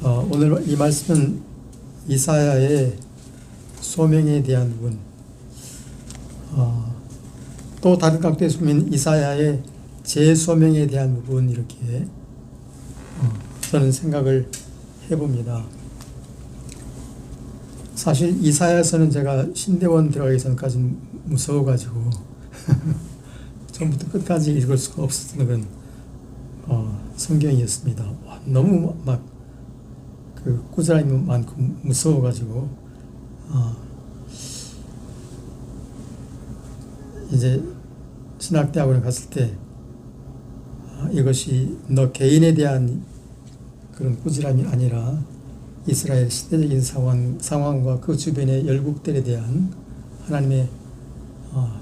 어, 오늘 이 말씀은 이사야의 소명에 대한 부분, 어, 또 다른 각도에서 보면 이사야의 재소명에 대한 부분 이렇게 어, 저는 생각을 해봅니다. 사실 이사야서는 제가 신대원 들어가기 전까지 무서워가지고 처음부터 끝까지 읽을 수가 없었던 그런 어, 성경이었습니다. 와, 너무 막 그 꾸지람이 많고 무서워가지고 어, 이제 신학대학원에 갔을 때 아, 이것이 너 개인에 대한 그런 꾸지람이 아니라 이스라엘 시대적인 상황, 상황과 그 주변의 열국들에 대한 하나님의 어,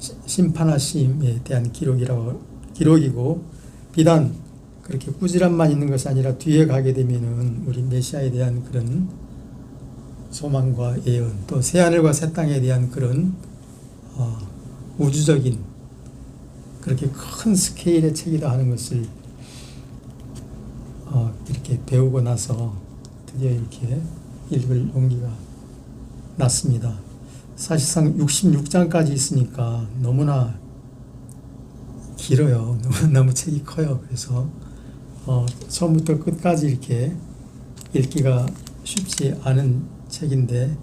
시- 심판하심에 대한 기록이라고 기록이고 비단 그렇게 꾸지람만 있는 것이 아니라 뒤에 가게 되면은 우리 메시아에 대한 그런 소망과 예언 또 새하늘과 새 땅에 대한 그런 어, 우주적인 그렇게 큰 스케일의 책이다 하는 것을 어, 이렇게 배우고 나서 드디어 이렇게 읽을 용기가 났습니다. 사실상 66장까지 있으니까 너무나 길어요. 너무, 너무 책이 커요. 그래서 어, 처음부터 끝까지 이렇게 읽기가 쉽지 않은 책인데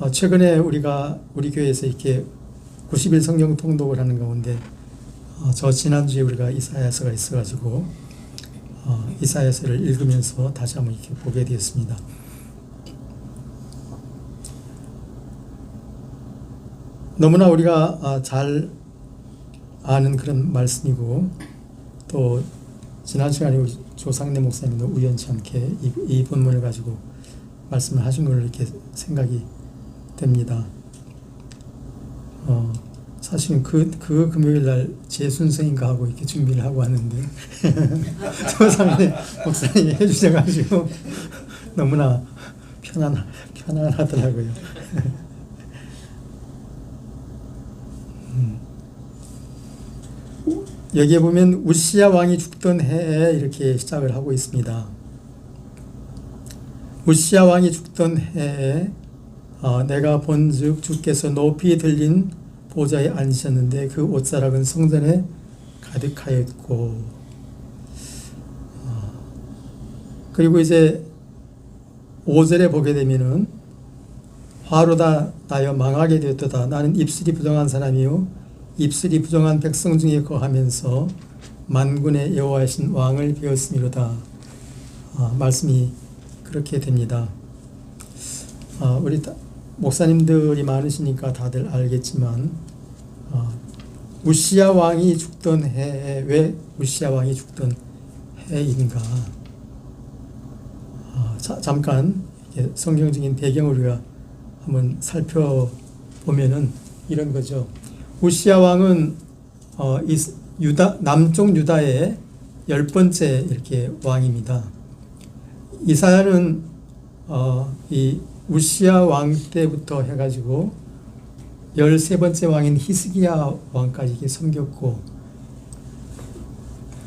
어, 최근에 우리가 우리 교회에서 이렇게 90일 성경 통독을 하는 가운데 어, 저 지난주에 우리가 이사야서가 있어가지고 어, 이사야서를 읽으면서 다시 한번 이렇게 보게 되었습니다. 너무나 우리가 아, 잘 아는 그런 말씀이고 또 지난 시간에 우리 조상래 목사님도 우연치 않게 이, 이 본문을 가지고 말씀을 하신 걸로 이렇게 생각이 됩니다. 어, 사실은 그, 그 금요일 날 재순서인가 하고 이렇게 준비를 하고 왔는데 조상래 목사님이 해주셔가지고 너무나 편안, 편안하더라고요. 여기에 보면 우시야 왕이 죽던 해에 이렇게 시작을 하고 있습니다. 우시야 왕이 죽던 해에 어, 내가 본즉 주께서 높이 들린 보좌에 앉으셨는데 그 옷자락은 성전에 가득하였고 어, 그리고 이제 5절에 보게 되면은 화로 다 나여 망하게 되었도다 나는 입술이 부정한 사람이요 입술이 부정한 백성 중에 거하면서 만군의 여호와이신 왕을 배웠음이로다. 아, 말씀이 그렇게 됩니다. 아, 우리 다- 목사님들이 많으시니까 다들 알겠지만 아, 우시야 왕이 죽던 해에 왜 우시야 왕이 죽던 해인가? 아, 자, 잠깐 성경적인 배경을 우리가 한번 살펴보면은 이런 거죠. 우시야 왕은 어, 이 유다 남쪽 유다의 열 번째 이렇게 왕입니다. 이사야는 어, 이 우시야 왕 때부터 해가지고 열세 번째 왕인 히스기야 왕까지 섬겼고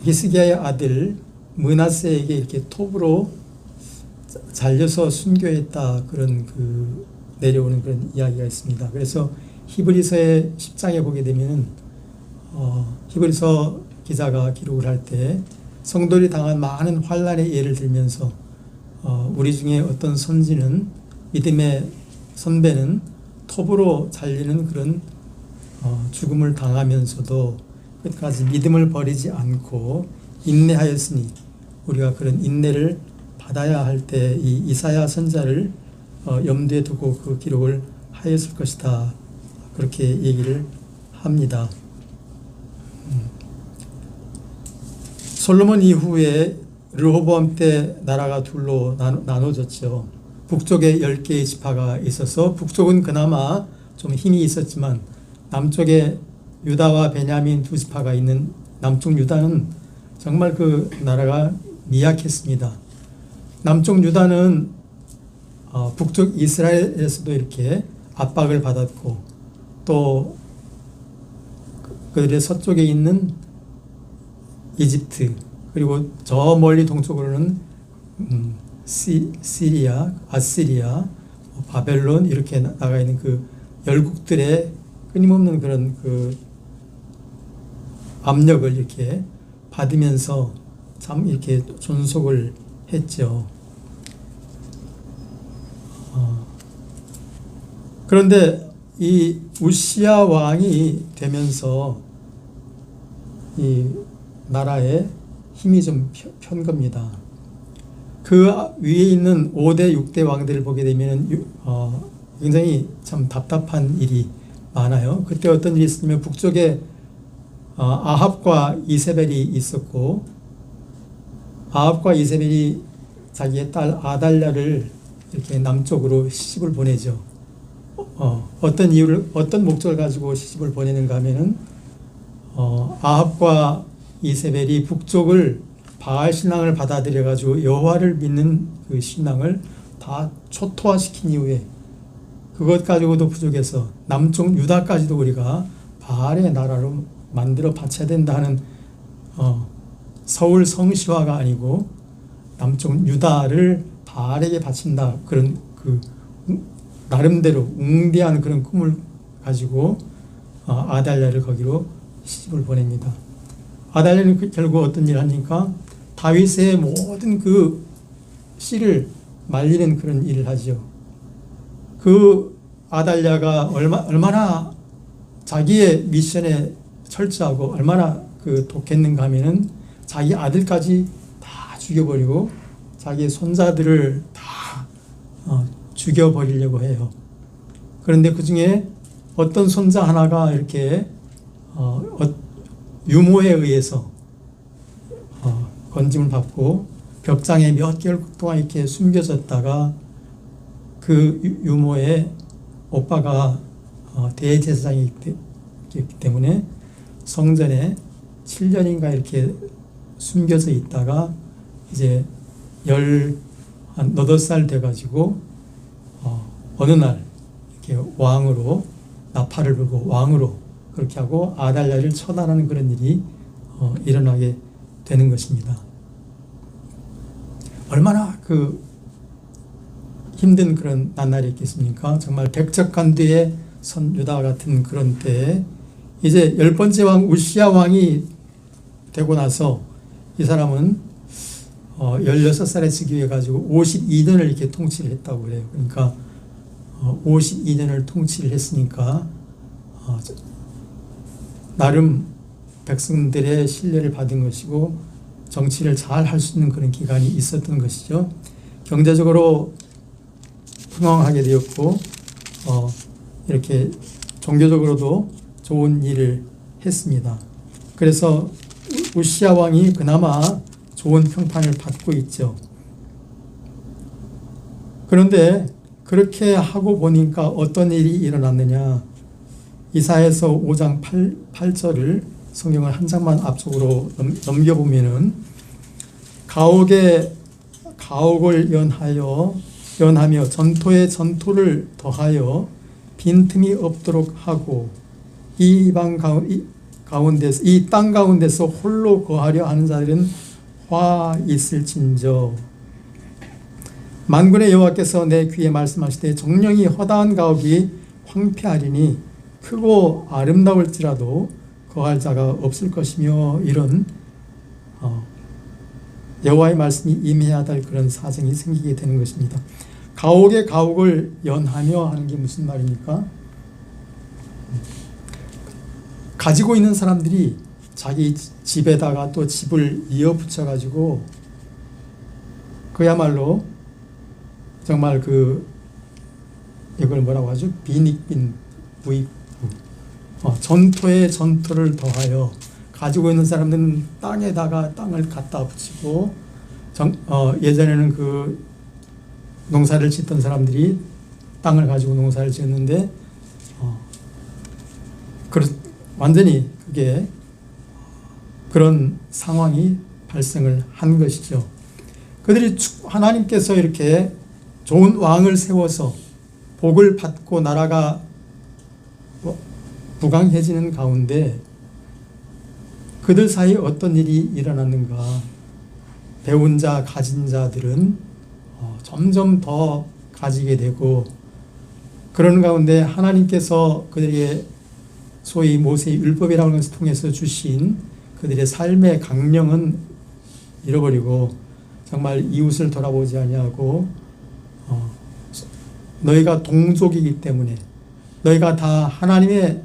히스기야의 아들 문하세에게 이렇게 톱으로 자- 잘려서 순교했다 그런 그 내려오는 그런 이야기가 있습니다. 그래서 히브리서의 10장에 보게 되면은 어, 히브리서 기자가 기록을 할 때 성도들이 당한 많은 환란의 예를 들면서 어, 우리 중에 어떤 선지는 믿음의 선배는 톱으로 잘리는 그런 어, 죽음을 당하면서도 끝까지 믿음을 버리지 않고 인내하였으니 우리가 그런 인내를 받아야 할 때 이 이사야 선자를 어, 염두에 두고 그 기록을 하였을 것이다. 그렇게 얘기를 합니다. 음. 솔로몬 이후에 르호보암 때 나라가 둘로 나눠- 나눠졌죠. 북쪽에 10개의 지파가 있어서 북쪽은 그나마 좀 힘이 있었지만 남쪽에 유다와 베냐민 두 지파가 있는 남쪽 유다는 정말 그 나라가 미약했습니다. 남쪽 유다는 어, 북쪽 이스라엘에서도 이렇게 압박을 받았고 또 그- 그들의 서쪽에 있는 이집트 그리고 저 멀리 동쪽으로는 음, 시, 시리아, 아시리아, 뭐 바벨론 이렇게 나- 나가 있는 그 열국들의 끊임없는 그런 그 압력을 이렇게 받으면서 참 이렇게 존속을 했죠. 어, 그런데 이 우시아 왕이 되면서 이 나라에 힘이 좀 편- 편 겁니다. 그 위에 있는 5대, 6대 왕들을 보게 되면 어, 굉장히 참 답답한 일이 많아요. 그때 어떤 일이 있었냐면 북쪽에 어, 아합과 이세벨이 있었고 아합과 이세벨이 자기의 딸 아달랴를 이렇게 남쪽으로 시집을 보내죠. 어, 어떤 이유를 어떤 목적을 가지고 시집을 보내는가 하면은 어, 아합과 이세벨이 북쪽을 바알 신앙을 받아들여 가지고 여호와를 믿는 그 신앙을 다 초토화시킨 이후에 그것 가지고도 부족해서 남쪽 유다까지도 우리가 바알의 나라로 만들어 바쳐야 된다는 어, 서울 성시화가 아니고 남쪽 유다를 바알에게 바친다 그런 그 우- 나름대로 웅대한 그런 꿈을 가지고 어, 아달랴를 거기로 시집을 보냅니다. 아달랴는 그 결국 어떤 일을 하니까 다윗의 모든 그 씨를 말리는 그런 일을 하죠. 그 아달랴가 얼마, 얼마나 자기의 미션에 철저하고 얼마나 그 독했는가 하면은 자기 아들까지 다 죽여버리고 자기 손자들을 다 어, 죽여버리려고 해요. 그런데 그 중에 어떤 손자 하나가 이렇게 어, 어, 유모에 의해서 어, 건짐을 받고 벽장에 몇 개월 동안 이렇게 숨겨졌다가 그 유- 유모의 오빠가 어, 대제사장이기 때문에 성전에 7년인가 이렇게 숨겨져 있다가 이제 열한 너덟 살 돼가지고 어, 어느 날 이렇게 왕으로 나팔을 불고 왕으로 그렇게 하고 아달랴를 처단하는 그런 일이 어, 일어나게 되는 것입니다. 얼마나 그 힘든 그런 난날이 있겠습니까? 정말 백척간두의 선 유다 같은 그런 때에 이제 열 번째 왕 우시아 왕이 되고 나서 이 사람은 어 16살에 즉위해 가지고 52년을 이렇게 통치를 했다고 그래요. 그러니까 어 52년을 통치를 했으니까 어 저- 나름 백성들의 신뢰를 받은 것이고 정치를 잘 할 수 있는 그런 기간이 있었던 것이죠. 경제적으로 풍성하게 되었고 어, 이렇게 종교적으로도 좋은 일을 했습니다. 그래서 우- 우시아 왕이 그나마 좋은 평판을 받고 있죠. 그런데 그렇게 하고 보니까 어떤 일이 일어났느냐? 이사에서 5장 8, 8절을 성경을 한 장만 앞쪽으로 넘, 넘겨보면은 가옥에 가옥을 연하여 연하며 전토에 전토를 더하여 빈틈이 없도록 하고 이 이방 가운데서 이 땅 가운데서 홀로 거하려 하는 자들은 화 있을진저 만군의 여호와께서 내 귀에 말씀하시되 정령이 허다한 가옥이 황폐하리니 크고 아름다울지라도 거할 자가 없을 것이며 이런 어, 여호와의 말씀이 임해야 될 그런 사정이 생기게 되는 것입니다. 가옥에 가옥을 연하며 하는 게 무슨 말입니까? 가지고 있는 사람들이 자기 집에다가 또 집을 이어붙여 가지고 그야말로 정말 그 이걸 뭐라고 하죠? 비닉빈 부익부 어, 전토에 전토를 더하여 가지고 있는 사람들은 땅에다가 땅을 갖다 붙이고 정, 어, 예전에는 그 농사를 짓던 사람들이 땅을 가지고 농사를 지었는데 어, 그렇, 완전히 그게 그런 상황이 발생을 한 것이죠. 그들이 축- 하나님께서 이렇게 좋은 왕을 세워서 복을 받고 나라가 뭐 부강해지는 가운데 그들 사이에 어떤 일이 일어났는가? 배운 자 가진 자들은 어, 점점 더 가지게 되고 그러는 가운데 하나님께서 그들에게 소위 모세의 율법이라는 것을 통해서 주신 그들의 삶의 강령은 잃어버리고 정말 이웃을 돌아보지 아니하고 어, 너희가 동족이기 때문에 너희가 다 하나님의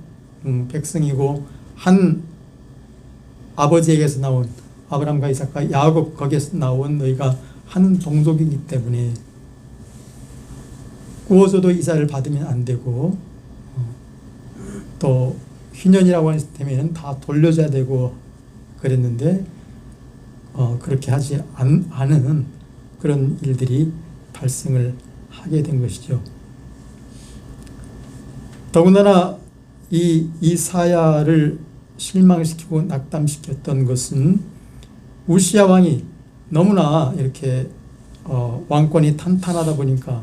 음, 백성이고 한 아버지에게서 나온 아브람과 이삭과 야곱 거기에서 나온 너희가 한 동족이기 때문에 구워줘도 이사를 받으면 안 되고 어, 또 휘년이라고 하면 다 돌려줘야 되고 그랬는데 어, 그렇게 하지 않, 않은 그런 일들이 발생을 하게 된 것이죠. 더군다나 이 이사야를 실망시키고 낙담시켰던 것은 우시아 왕이 너무나 이렇게 어, 왕권이 탄탄하다 보니까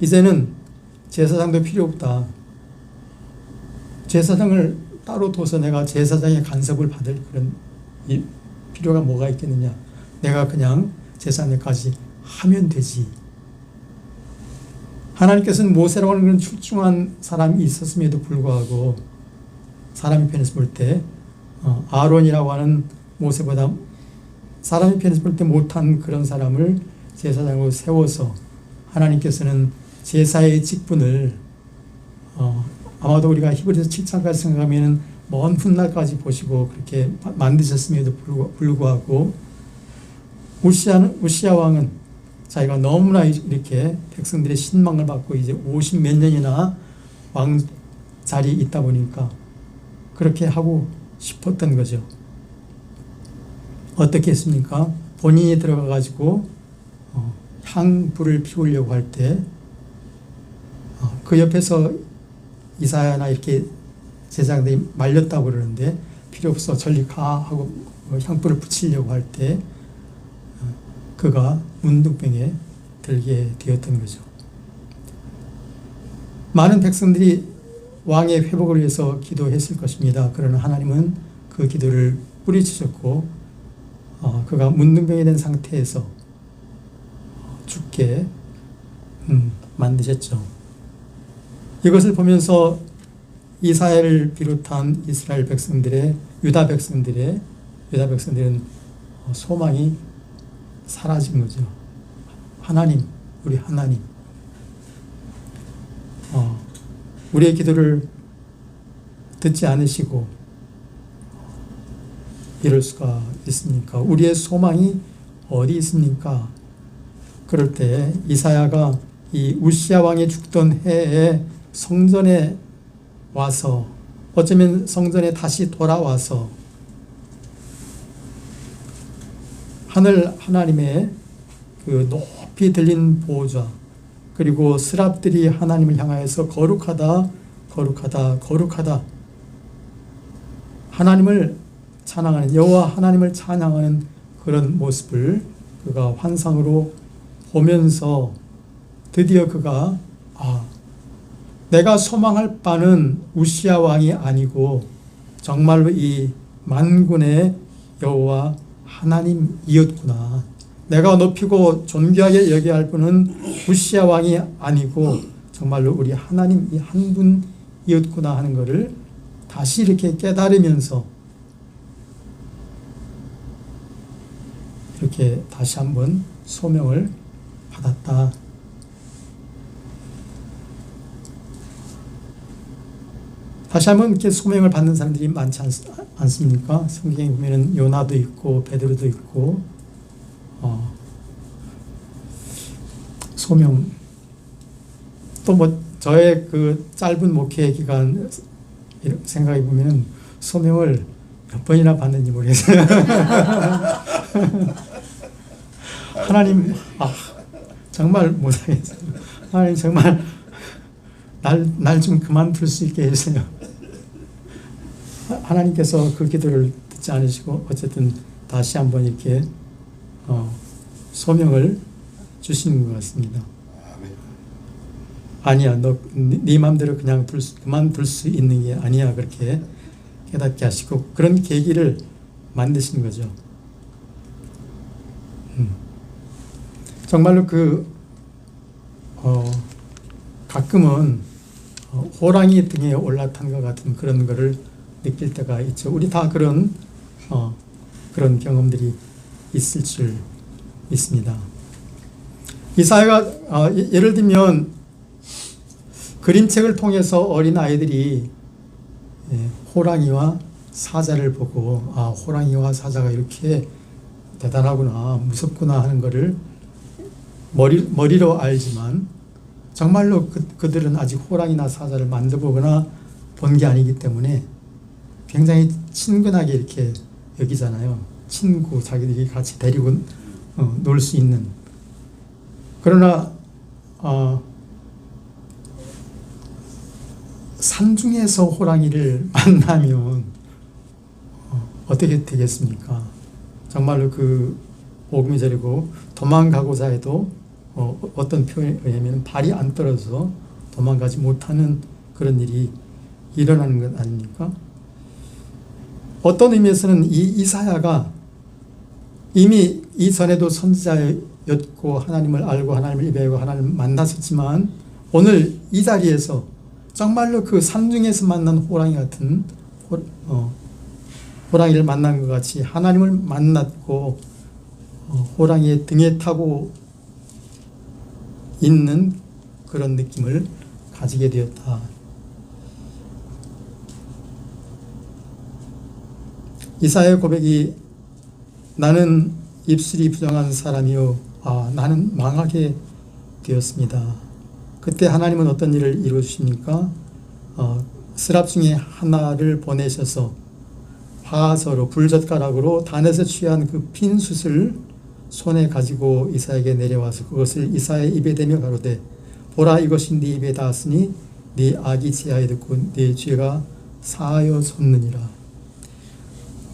이제는 제사장도 필요 없다. 제사장을 따로 둬서 내가 제사장의 간섭을 받을 그런 이 필요가 뭐가 있겠느냐. 내가 그냥 제사장까지 하면 되지. 하나님께서는 모세라고 하는 그런 출중한 사람이 있었음에도 불구하고 사람의 편에서 볼때 어, 아론이라고 하는 모세보다 사람의 편에서 볼 때 못한 그런 사람을 제사장으로 세워서 하나님께서는 제사의 직분을 어, 아마도 우리가 히브리서 7장까지 생각하면 먼 훗날까지 보시고 그렇게 만드셨음에도 불구하고 우시아는 우시아 왕은 자기가 너무나 이렇게 백성들의 신망을 받고 이제 50 몇 년이나 왕 자리에 있다 보니까 그렇게 하고 싶었던 거죠. 어떻게 했습니까? 본인이 들어가 가지고 어, 향불을 피우려고 할 때 그 옆에서 이사야나 이렇게 제사장들이 말렸다고 그러는데 필요 없어 전리 가 하고 향불을 붙이려고 할 때 그가 문둥병에 들게 되었던 거죠. 많은 백성들이 왕의 회복을 위해서 기도했을 것입니다. 그러나 하나님은 그 기도를 뿌리치셨고 어, 그가 문둥병이 된 상태에서 죽게 음, 만드셨죠. 이것을 보면서 이스라엘을 비롯한 이스라엘 백성들의 유다 백성들의 유다 백성들은 소망이 사라진 거죠. 하나님, 우리 하나님, 어, 우리의 기도를 듣지 않으시고 이럴 수가 있습니까? 우리의 소망이 어디 있습니까? 그럴 때 이사야가 이 우시아 왕이 죽던 해에 성전에 와서 어쩌면 성전에 다시 돌아와서 하늘 하나님의 그 높이 들린 보호자 그리고 스랍들이 하나님을 향하여서 거룩하다 거룩하다 거룩하다. 하나님을 찬양하는 여호와 하나님을 찬양하는 그런 모습을 그가 환상으로 보면서 드디어 그가 아 내가 소망할 바는 우시아 왕이 아니고 정말로 이 만군의 여호와 하나님이었구나. 내가 높이고 존귀하게 여겨야 할 분은 우시아 왕이 아니고 정말로 우리 하나님 이 한 분이었구나 하는 것을 다시 이렇게 깨달으면서 이렇게 다시 한번 소명을 받았다. 다시 한번 이렇게 소명을 받는 사람들이 많지 않, 않습니까? 성경에 보면은 요나도 있고 베드로도 있고 어, 소명 또 뭐 저의 그 짧은 목회 기간 생각해 보면 소명을 몇 번이나 받는지 모르겠어요. 하나님 아 정말 못하겠어요. 하나님 정말 날좀 그만둘 수 있게 해주세요. 하나님께서 그 기도를 듣지 않으시고 어쨌든 다시 한번 이렇게 어, 소명을 주시는 것 같습니다. 아니야, 너네 네 마음대로 그냥 둘 수, 그만 둘 수 있는 게 아니야 그렇게 깨닫게 하시고 그런 계기를 만드시는 거죠. 음. 정말로 그 가끔은 어, 호랑이 등에 올라탄 것 같은 그런 거를 느낄 때가 있죠. 우리 다 그런 어, 그런 경험들이 있을 줄 믿습니다. 이사야가 어, 예- 예를 들면 그림책을 통해서 어린 아이들이 예, 호랑이와 사자를 보고 아 호랑이와 사자가 이렇게 대단하구나 무섭구나 하는 것을 머리 머리로 알지만 정말로 그, 그들은 아직 호랑이나 사자를 만져보거나 본 게 아니기 때문에 굉장히 친근하게 이렇게 여기잖아요. 친구 자기들이 같이 데리고 어, 놀수 있는 그러나 어, 산중에서 호랑이를 만나면 어, 어떻게 되겠습니까? 정말로 그 복음이 저리고 도망가고자 해도 어, 어떤 표현에 의하면 발이 안 떨어져서 도망가지 못하는 그런 일이 일어나는 것 아닙니까? 어떤 의미에서는 이 이사야가 이미 이전에도 선지자였고 하나님을 알고 하나님을 예배하고 하나님을 만났었지만 오늘 이 자리에서 정말로 그 산중에서 만난 호랑이 같은 호, 어, 호랑이를 만난 것 같이 하나님을 만났고 어, 호랑이의 등에 타고 있는 그런 느낌을 가지게 되었다. 이사의 고백이 나는 입술이 부정한 사람이요 아 나는 망하게 되었습니다. 그때 하나님은 어떤 일을 이루어 주십니까? 어, 스랍 중에 하나를 보내셔서 화서로 불젓가락으로 단에서 취한 그 핀 숯을 손에 가지고 이사에게 내려와서 그것을 이사의 입에 대며 가로되 보라 이것이 네 입에 닿았으니 네 악이 지하에 듣고 네 죄가 사하여 솟느니라.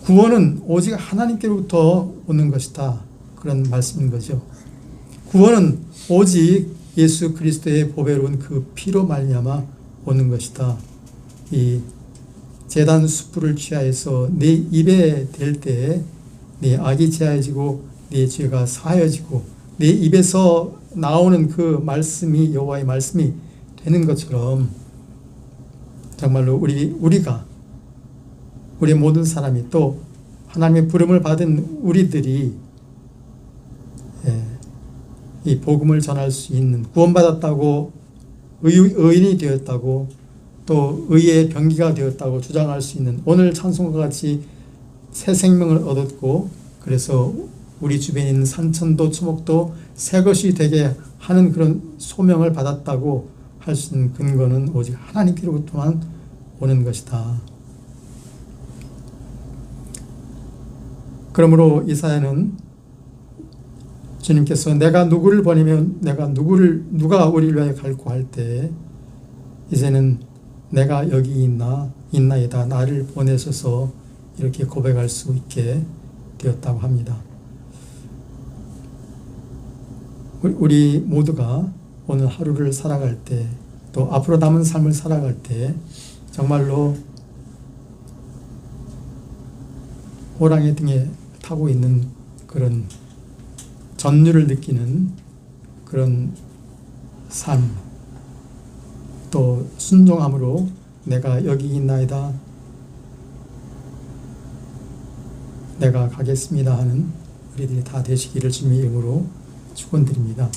구원은 오직 하나님께로부터 오는 것이다. 그런 말씀인 거죠. 구원은 오직 예수 그리스도의 보배로운 그 피로 말미암아 오는 것이다. 이 재단 숯불을 취하여서 네 입에 댈 때에 네 악이 제하여지고 네 죄가 사하여지고 네 입에서 나오는 그 말씀이 여호와의 말씀이 되는 것처럼 정말로 우리 우리가 우리 모든 사람이 또 하나님의 부름을 받은 우리들이 예, 이 복음을 전할 수 있는 구원받았다고 의, 의인이 되었다고 또 의의 병기가 되었다고 주장할 수 있는 오늘 찬송과 같이 새 생명을 얻었고 그래서 우리 주변에 있는 산천도 초목도 새 것이 되게 하는 그런 소명을 받았다고 할 수 있는 근거는 오직 하나님께로부터만 오는 것이다. 그러므로 이사야는 주님께서 내가 누구를 보내면 내가 누구를 누가 우리를 위하여 갈고 할때 이제는 내가 여기 있나 있나이다 나를 보내셔서 이렇게 고백할 수 있게 되었다고 합니다. 우리 모두가 오늘 하루를 살아갈 때 또 앞으로 남은 삶을 살아갈 때 정말로 호랑이 등에 타고 있는 그런 전율을 느끼는 그런 삶, 또 순종함으로 내가 여기 있나이다, 내가 가겠습니다 하는 우리들이 다 되시기를 주님의 이름으로 축원드립니다.